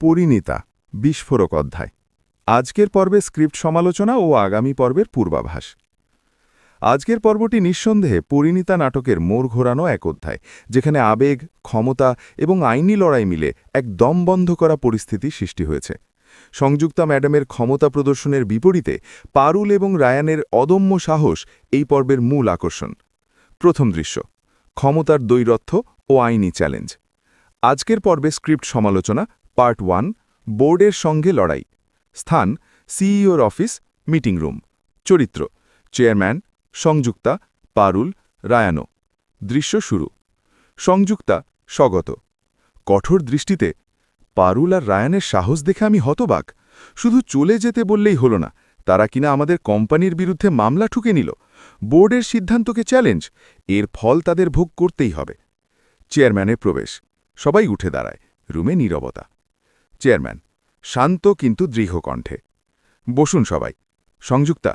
পরিণীতা, বিস্ফোরক অধ্যায়। আজকের পর্বে স্ক্রিপ্ট সমালোচনা ও আগামী পর্বের পূর্বাভাস। আজকের পর্বটি নিঃসন্দেহে পরিণীতা নাটকের মোড় ঘোরানো এক অধ্যায়, যেখানে আবেগ, ক্ষমতা এবং আইনি লড়াই মিলে এক দমবন্ধ করা পরিস্থিতি সৃষ্টি হয়েছে। সংযুক্তা ম্যাডামের ক্ষমতা প্রদর্শনের বিপরীতে পারুল এবং রায়ানের অদম্য সাহস এই পর্বের মূল আকর্ষণ। প্রথম দৃশ্য, ক্ষমতার দৈরথ্য ও আইনি চ্যালেঞ্জ। আজকের পর্বে স্ক্রিপ্ট সমালোচনা পার্ট ওয়ান, বোর্ডের সঙ্গে লড়াই। স্থান, সিইওর অফিস, মিটিং রুম। চরিত্র, চেয়ারম্যান, সংযুক্তা, পারুল, রায়ানো। দৃশ্য শুরু। সংযুক্তা, স্বগত। কঠোর দৃষ্টিতে, পারুল আর রায়ানের সাহস দেখে আমি হতবাক। শুধু চলে যেতে বললেই হলো না, তারা কিনা আমাদের কোম্পানির বিরুদ্ধে মামলা ঠুকে নিল। বোর্ডের সিদ্ধান্তকে চ্যালেঞ্জ, এর ফল তাদের ভোগ করতেই হবে। চেয়ারম্যানের প্রবেশ, সবাই উঠে দাঁড়ায়, রুমে নীরবতা। চেয়ারম্যান। শান্ত কিন্তু দৃঢ় কণ্ঠে বসুন সবাই। সংযুক্তা,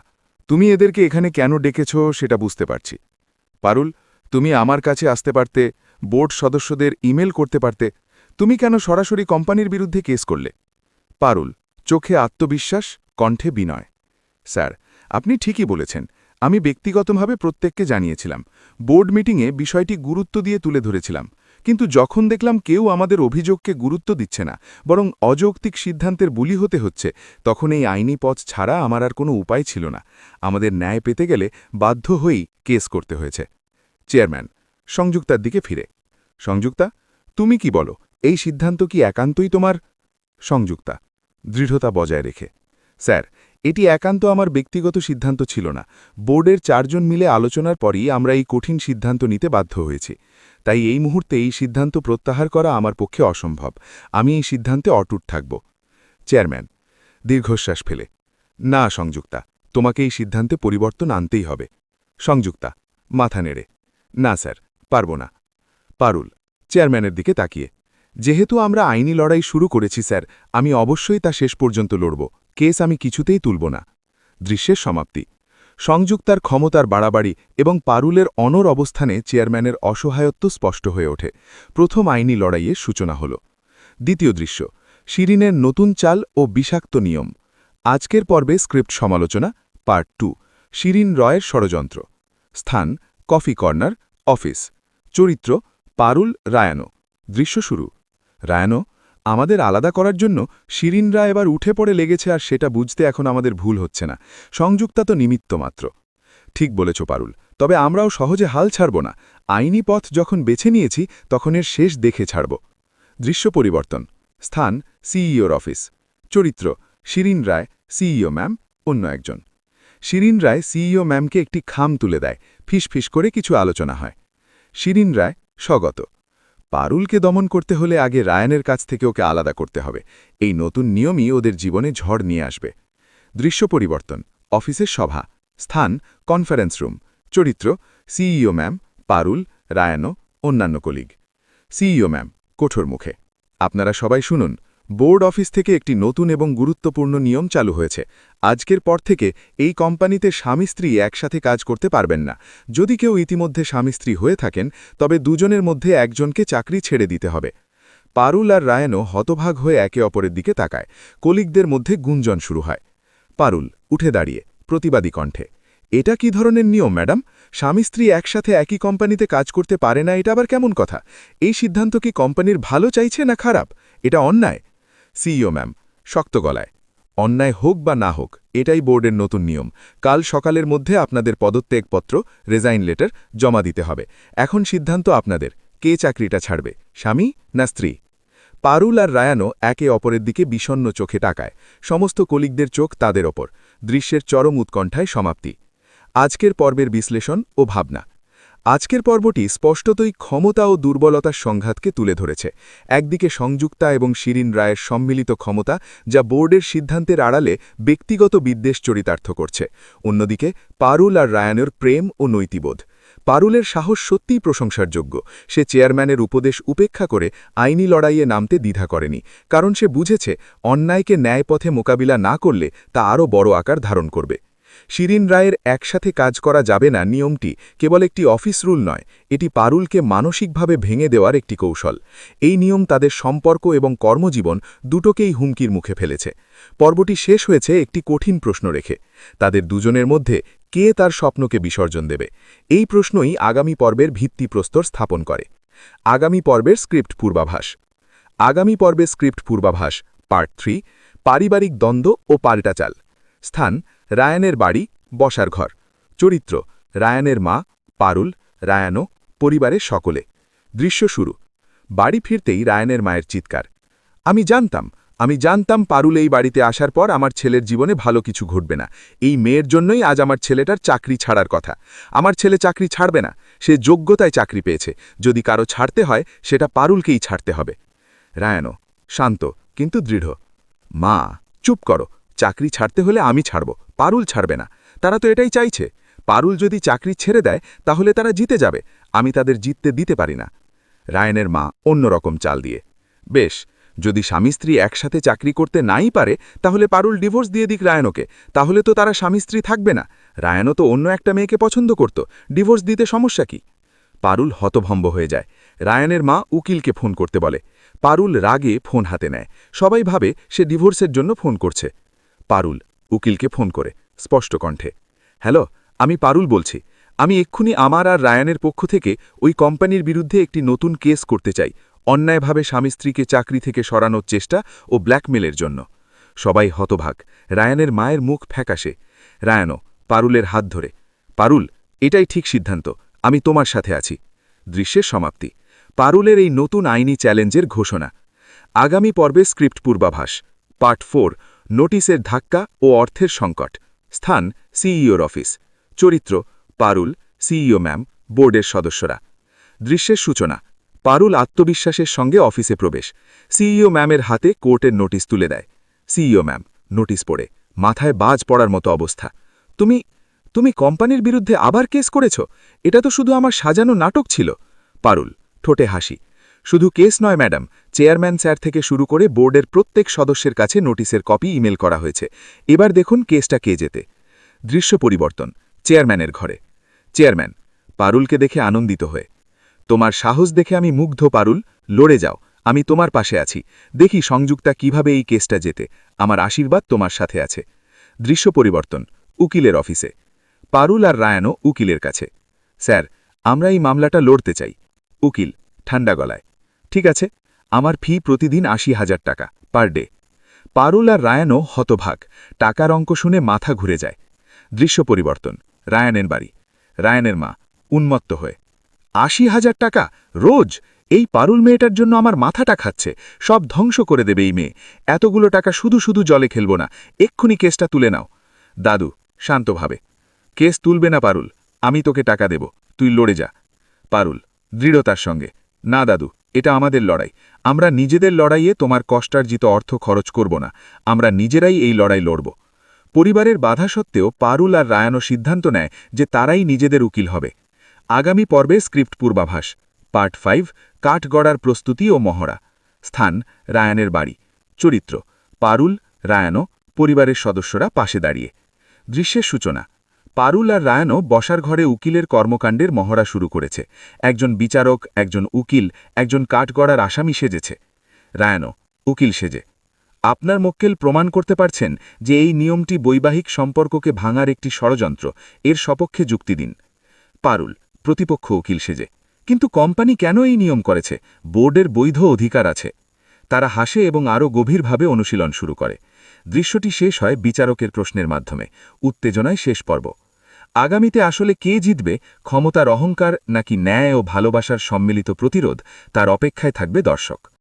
তুমি এদেরকে এখানে কেন ডেকেছ সেটা বুঝতে পারছি। পারুল, তুমি আমার কাছে আসতে পারতে, বোর্ড সদস্যদের ইমেল করতে পারতে, তুমি কেন সরাসরি কোম্পানির বিরুদ্ধে কেস করলে? পারুল, চোখে আত্মবিশ্বাস, কণ্ঠে বিনয়। স্যার, আপনি ঠিকই বলেছেন। আমি ব্যক্তিগতভাবে প্রত্যেককে জানিয়েছিলাম। বোর্ড মিটিংয়ে বিষয়টি গুরুত্ব দিয়ে তুলে ধরেছিলাম। কিন্তু যখন দেখলাম কেউ আমাদের অভিযোগকে গুরুত্ব দিচ্ছে না, বরং অযৌক্তিক সিদ্ধান্তের বুলি হতে হচ্ছে, তখন এই আইনি পথ ছাড়া আমার আর কোনো উপায় ছিল না। আমাদের ন্যায় পেতে গেলে বাধ্য হয়েই কেস করতে হয়েছে। চেয়ারম্যান, সংযুক্তার দিকে ফিরে। সংযুক্তা, তুমি কি বলো, এই সিদ্ধান্ত কি একান্তই তোমার? সংযুক্তা, দৃঢ়তা বজায় রেখে। স্যার এটি একান্ত আমার ব্যক্তিগত সিদ্ধান্ত ছিল না। বোর্ডের চারজন মিলে আলোচনার পরই আমরা এই কঠিন সিদ্ধান্ত নিতে বাধ্য হয়েছি। তাই এই মুহূর্তে এই সিদ্ধান্ত প্রত্যাহার করা আমার পক্ষে অসম্ভব। আমি এই সিদ্ধান্তে অটুট থাকব। চেয়ারম্যান, দীর্ঘশ্বাস ফেলে। না, সংযুক্তা, তোমাকে এই সিদ্ধান্তে পরিবর্তন আনতেই হবে। সংযুক্তা, মাথা নেড়ে। না, স্যার, পারব না। পারুল, চেয়ারম্যানের দিকে তাকিয়ে। যেহেতু আমরা আইনি লড়াই শুরু করেছি, স্যার, আমি অবশ্যই তা শেষ পর্যন্ত লড়ব। কেস আমি কিছুতেই তুলব না। দৃশ্যের সমাপ্তি। সংযুক্তার ক্ষমতার বাড়াবাড়ি এবং পারুলের অনর অবস্থানে চেয়ারম্যানের অসহায়ত্ব স্পষ্ট হয়ে ওঠে। প্রথম আইনি লড়াইয়ের সূচনা হল। দ্বিতীয় দৃশ্য, শিরিনের নতুন চাল ও বিষাক্ত নিয়ম। আজকের পর্বে স্ক্রিপ্ট সমালোচনা, পার্ট টু, শিরিন রয়ের ষড়যন্ত্র। স্থান, কফি কর্নার, অফিস। চরিত্র, পারুল রায়ানো। দৃশ্য শুরু। রায়ানো আমাদের আলাদা করার জন্য শিরিনরা এবার উঠে পড়ে লেগেছে আর সেটা বুঝতে এখন আমাদের ভুল হচ্ছে না। সংযুক্তা তো নিমিত্ত মাত্র। ঠিক বলেছ, পারুল। তবে আমরাও সহজে হাল ছাড়ব না। আইনি পথ যখন বেছে নিয়েছি, তখন এর শেষ দেখে ছাড়ব। দৃশ্য পরিবর্তন। স্থান, সিইওর অফিস। চরিত্র, শিরিন রায়, সিইও ম্যাম, অন্য একজন। শিরিন রায় সিইও ম্যামকে একটি খাম তুলে দেয়। ফিস ফিস করে কিছু আলোচনা হয়। শিরিন রায়, স্বগত। পারুলকে দমন করতে হলে আগে রায়ানের কাছ থেকে ওকে আলাদা করতে হবে। এই নতুন নিয়মই ওদের জীবনে ঝড় নিয়ে আসবে। দৃশ্য পরিবর্তন, অফিসের সভা, স্থান, কনফারেন্স রুম, চরিত্র, সিইও ম্যাম, পারুল, রায়ানো, অন্যান্য কলিগ। সিইও ম্যাম, কঠোর মুখে। আপনারা সবাই শুনুন বোর্ড অফিস থেকে একটি নতুন এবং গুরুত্বপূর্ণ নিয়ম চালু হয়েছে। আজকের পর থেকে এই কোম্পানিতে স্বামী স্ত্রী একসাথে কাজ করতে পারবেন না। যদি কেউ ইতিমধ্যে স্বামী স্ত্রী হয়ে থাকেন, তবে দুজনের মধ্যে একজনকে চাকরি ছেড়ে দিতে হবে। পারুল আর রায়ানও হতভাগ হয়ে একে অপরের দিকে তাকায়। কলিগদের মধ্যে গুঞ্জন শুরু হয়। পারুল, উঠে দাঁড়িয়ে, প্রতিবাদী কণ্ঠে, এটা কি ধরনের নিয়ম, ম্যাডাম? স্বামী স্ত্রী একসাথে একই কোম্পানিতে কাজ করতে পারে না, এটা আবার কেমন কথা? এই সিদ্ধান্ত কি কোম্পানির ভালো চাইছে না খারাপ? এটা অন্যায়। সিইও ম্যাম, শক্ত গলায়। অন্যায় হোক বা না হোক, এটাই বোর্ডের নতুন নিয়ম। কাল সকালের মধ্যে আপনাদের পদত্যাগপত্র, রেজাইন লেটার, জমা দিতে হবে। এখন সিদ্ধান্ত আপনাদের, কে চাকরিটা ছাড়বে, স্বামী না স্ত্রী? পারুল আর রায়ানো একে অপরের দিকে বিষণ্ন চোখে টাকায় সমস্ত কলিগদের চোখ তাদের ওপর। দৃশ্যের চরম উৎকণ্ঠায় সমাপ্তি। আজকের পর্বের বিশ্লেষণ ও ভাবনা। আজকের পর্বটি স্পষ্টতই ক্ষমতা ও দুর্বলতার সংঘাতকে তুলে ধরেছে। একদিকে সংযুক্তা এবং শিরিন রায়ের সম্মিলিত ক্ষমতা, যা বোর্ডের সিদ্ধান্তের আড়ালে ব্যক্তিগত বিদ্বেষ চরিতার্থ করছে। অন্যদিকে, পারুল আর রায়ানের প্রেম ও নৈতিবোধ। পারুলের সাহস সত্যিই প্রশংসার যোগ্য সে চেয়ারম্যানের উপদেশ উপেক্ষা করে আইনি লড়াইয়ে নামতে দ্বিধা করেনি, কারণ সে বুঝেছে, অন্যায়কে ন্যায়পথে মোকাবিলা না করলে তা আরও বড় আকার ধারণ করবে। শিরিন রায়ের একসাথে কাজ করা যাবে না নিয়মটি কেবল একটি অফিস রুল নয়, এটি পারুলকে মানসিকভাবে ভেঙে দেওয়ার একটি কৌশল। এই নিয়ম তাদের সম্পর্ক এবং কর্মজীবন দুটোকেই হুমকির মুখে ফেলেছে। পর্বটি শেষ হয়েছে একটি কঠিন প্রশ্ন রেখে। তাদের দুজনের মধ্যে কে তার স্বপ্নকে বিসর্জন দেবে? এই প্রশ্নই আগামী পর্বের ভিত্তিপ্রস্তর স্থাপন করে। আগামী পর্বের স্ক্রিপ্ট পূর্বাভাস। আগামী পর্বের স্ক্রিপ্ট পূর্বাভাস, পার্ট থ্রি, পারিবারিক দ্বন্দ্ব ও পাল্টাচাল। স্থান রায়ানের বাড়ি, বসার ঘর। চরিত্র, রায়ানের মা, পারুল, রায়ানো, পরিবারের সকলে। দৃশ্য শুরু। বাড়ি ফিরতেই রায়ানের মায়ের চিৎকার। আমি জানতাম আমি জানতাম পারুল এই বাড়িতে আসার পর আমার ছেলের জীবনে ভালো কিছু ঘটবে না। এই মেয়ের জন্যই আজ আমার ছেলেটার চাকরি ছাড়ার কথা। আমার ছেলে চাকরি ছাড়বে না, সে যোগ্যতায় চাকরি পেয়েছে। যদি কারও ছাড়তে হয়, সেটা পারুলকেই ছাড়তে হবে। রায়ানো, শান্ত, কিন্তু দৃঢ়। মা, চুপ করো চাকরি ছাড়তে হলে আমি ছাড়ব, পারুল ছাড়বে না। তারা তো এটাই চাইছে। পারুল যদি চাকরি ছেড়ে দেয়, তাহলে তারা জিতে যাবে। আমি তাদের জিততে দিতে পারি না। রায়নের মা অন্যরকম চাল দিয়ে, বেশ, যদি স্বামী স্ত্রী একসাথে চাকরি করতে নাই পারে, তাহলে পারুল ডিভোর্স দিয়ে দিক রায়নকে। তাহলে তো তারা স্বামী স্ত্রী থাকবে না। রায়নও তো অন্য একটা মেয়েকে পছন্দ করত। ডিভোর্স দিতে সমস্যা কি? পারুল হতভম্ব হয়ে যায়। রায়ানের মা উকিলকে ফোন করতে বলে। পারুল রাগে ফোন হাতে নেয়। সবাই ভাবে সে ডিভোর্সের জন্য ফোন করছে। পারুল উকিলকে ফোন করে, স্পষ্ট কণ্ঠে। হ্যালো, আমি পারুল বলছি। আমি এক্ষুনি আমার আর রায়ানের পক্ষ থেকে ওই কোম্পানির বিরুদ্ধে একটি নতুন কেস করতে চাই, অন্যায়ভাবে স্বামী স্ত্রীকে চাকরি থেকে সরানোর চেষ্টা ও ব্ল্যাকমেলের জন্য। সবাই হতভাগ। রায়ানের মায়ের মুখ ফ্যাকাশে। রায়ানো, পারুলের হাত ধরে, পারুল, এটাই ঠিক সিদ্ধান্ত, আমি তোমার সাথে আছি। দৃশ্যের সমাপ্তি। পারুলের এই নতুন আইনি চ্যালেঞ্জের ঘোষণা। আগামী পর্বে স্ক্রিপ্ট পূর্বাভাস, পার্ট ফোর নোটিসের ধাক্কা ও অর্থের সংকট। স্থান সিইওর অফিস। চরিত্র, পারুল, সিইও ম্যাম, বোর্ডের সদস্যরা। দৃশ্যের সূচনা, পারুল আত্মবিশ্বাসের সঙ্গে অফিসে প্রবেশ। সিইও ম্যামের হাতে কোর্টের নোটিশ তুলে দেয়। সিইও ম্যাম, নোটিশ পড়ে, মাথায় বাজ পড়ার মতো অবস্থা। তুমি তুমি কোম্পানির বিরুদ্ধে আবার কেস করেছ? এটা তো শুধু আমার সাজানো নাটক ছিল। পারুল, ঠোঁটে হাসি। শুধু কেস নয়, ম্যাডাম। চেয়ারম্যান স্যার থেকে শুরু করে বোর্ডের প্রত্যেক সদস্যের কাছে নোটিশের কপি, ইমেল করা হয়েছে। এবার দেখুন কেসটা কে যেতে দৃশ্য পরিবর্তন, চেয়ারম্যানের ঘরে। চেয়ারম্যান, পারুলকে দেখে আনন্দিত হয়ে। তোমার সাহস দেখে আমি মুগ্ধ, পারুল। লড়ে যাও, আমি তোমার পাশে আছি। দেখি সংযুক্তা কীভাবে এই কেসটা যেতে আমার আশীর্বাদ তোমার সাথে আছে। দৃশ্য পরিবর্তন, উকিলের অফিসে। পারুল আর রায়ানো উকিলের কাছে। স্যার, আমরা এই মামলাটা লড়তে চাই। উকিল, ঠান্ডা গলায়। ঠিক আছে, আমার ফি প্রতিদিন আশি হাজার টাকা, পার ডে। পারুল আর রায়ানও হতভাগ, টাকার অঙ্ক শুনে মাথা ঘুরে যায়। দৃশ্য পরিবর্তন, রায়ানের বাড়ি। রায়ানের মা, উন্মত্ত হয়ে, আশি হাজার টাকা? রোজ? এই পারুল মেয়েটার জন্য আমার মাথাটা খাচ্ছে। সব ধ্বংস করে দেবে এই মেয়ে। এতগুলো টাকা শুধু শুধু জলে খেলব না। এক্ষুনি কেসটা তুলে নাও। দাদু, শান্তভাবে, কেস তুলবে না পারুল। আমি তোকে টাকা দেব। তুই লড়ে যা। পারুল, দৃঢ়তার সঙ্গে, না দাদু। এটা আমাদের লড়াই। আমরা নিজেদের লড়াইয়ে তোমার কষ্টার্জিত অর্থ খরচ করব না। আমরা নিজেরাই এই লড়াই লড়ব। পরিবারের বাধা সত্ত্বেও পারুল আর রায়ানো সিদ্ধান্ত নেয় যে তারাই নিজেদের উকিল হবে। আগামী পর্বে স্ক্রিপ্ট পূর্বাভাস, পার্ট ফাইভ কাঠ গড়ার প্রস্তুতি ও মহড়া। স্থান, রায়ানের বাড়ি। চরিত্র, পারুল রায়ানো পরিবারের সদস্যরা পাশে দাঁড়িয়ে। দৃশ্যের সূচনা পারুল আর রায়ানো বসার ঘরে উকিলের কর্মকাণ্ডের মহড়া শুরু করেছে। একজন বিচারক, একজন উকিল, একজন কাঠগড়ার আসামি সেজেছে। রায়ানো উকিল সেজে। আপনার মক্কেল প্রমাণ করতে পারছেন যে এই নিয়মটি বৈবাহিক সম্পর্ককে ভাঙার একটি ষড়যন্ত্র, এর সপক্ষে যুক্তি দিন। পারুল, প্রতিপক্ষ উকিল সেজে। কিন্তু কোম্পানি কেন এই নিয়ম করেছে? বোর্ডের বৈধ অধিকার আছে। তারা হাসে এবং আরও গভীরভাবে অনুশীলন শুরু করে। দৃশ্যটি শেষ হয় বিচারকের প্রশ্নের মাধ্যমে। উত্তেজনায় শেষ পর্ব। আগামীতে আসলে কে জিতবে, ক্ষমতার অহংকার নাকি ন্যায় ও ভালোবাসার সম্মিলিত প্রতিরোধ, তার অপেক্ষায় থাকবে দর্শক।